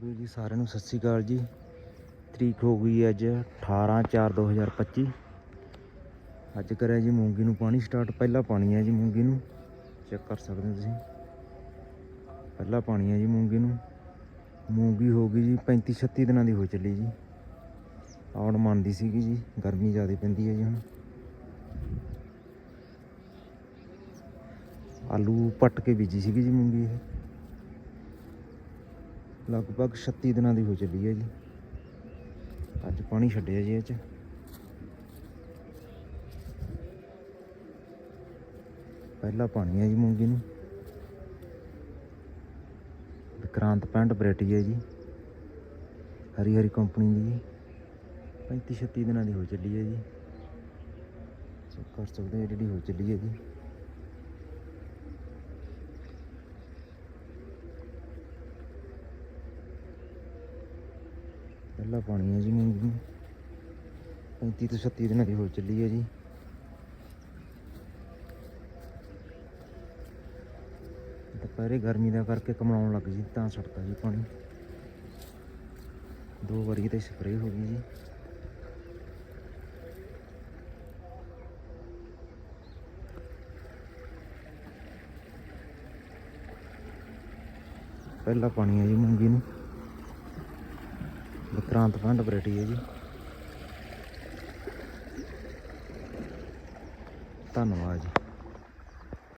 ਵੀਰ ਜੀ, ਸਾਰਿਆਂ ਨੂੰ ਸਤਿ ਸ੍ਰੀ ਅਕਾਲ ਜੀ। ਤਰੀਕ ਹੋ ਗਈ ਅੱਜ 18/4/2025 ਅੱਜ ਕਰਿਆ ਜੀ ਮੂੰਗੀ ਨੂੰ ਪਾਣੀ ਸਟਾਰਟ ਪਹਿਲਾ ਪਾਣੀ ਹੈ ਜੀ ਮੂੰਗੀ ਨੂੰ। ਚੈੱਕ ਕਰ ਸਕਦੇ ਹੋ ਤੁਸੀਂ। ਪਹਿਲਾ ਪਾਣੀ ਹੈ ਜੀ ਮੂੰਗੀ ਨੂੰ। ਮੂੰਗੀ ਹੋ ਗਈ ਜੀ 35 36 ਦਿਨਾਂ ਦੀ ਹੋ ਚੱਲੀ ਜੀ। ਆਉਣ ਮੰਨਦੀ ਸੀਗੀ ਜੀ, ਗਰਮੀ ਜ਼ਿਆਦਾ ਪੈਂਦੀ ਹੈ ਜੀ ਹੁਣ। ਆਲੂ ਪੱਟ ਕੇ ਬੀਜੀ ਸੀਗੀ ਜੀ ਮੂੰਗੀ ਇਹ। ਲਗਭਗ 36 ਦਿਨਾਂ ਦੀ ਹੋ ਚੱਲੀ ਹੈ ਜੀ। ਅੱਜ ਪਾਣੀ ਛੱਡਿਆ ਜੀ ਇਹ ਚ। ਪਹਿਲਾ ਪਾਣੀ ਹੈ ਜੀ ਮੂੰਗੀ ਨੂੰ। ਵਿਕਰਾਂਤ ਪੈਂਟ ਵੈਰਾਈਟੀ ਹੈ ਜੀ। ਹਰੀ ਹਰੀ ਕੰਪਨੀ ਦੀ ਜੀ। 35 36 ਦਿਨਾਂ ਦੀ ਹੋ ਚੱਲੀ ਹੈ ਜੀ। ਚੈੱਕ ਕਰ ਸਕਦੇ ਹੋ ਜਿਹੜੀ ਹੋ ਚੱਲੀ ਹੈ ਜੀ। ਪਹਿਲਾ ਪਾਣੀ ਹੈ ਜੀ ਮੂੰਗੀ ਨੂੰ। 35 ਤੋਂ 36 ਦਿਨਾਂ ਦੀ ਹੋ ਚੱਲੀ ਹੈ ਜੀ। ਦੁਪਹਿਰੇ ਗਰਮੀ ਦਾ ਕਰਕੇ ਕਮਾਉਣ ਲੱਗ ਜੀ ਤਾਂ ਛੱਡਤਾ ਜੀ ਪਾਣੀ। ਦੋ ਵਾਰੀ ਤੇ ਸਪਰੇਅ ਹੋ ਗਈ ਜੀ। ਪਹਿਲਾ ਪਾਣੀ ਹੈ ਜੀ ਮੂੰਗੀ ਨੂੰ। ਵਿਕਰਾਂਤ ਪੰਡ ਵੈਰਾਈਟੀ ਹੈ ਜੀ। ਧੰਨਵਾਦ ਜੀ।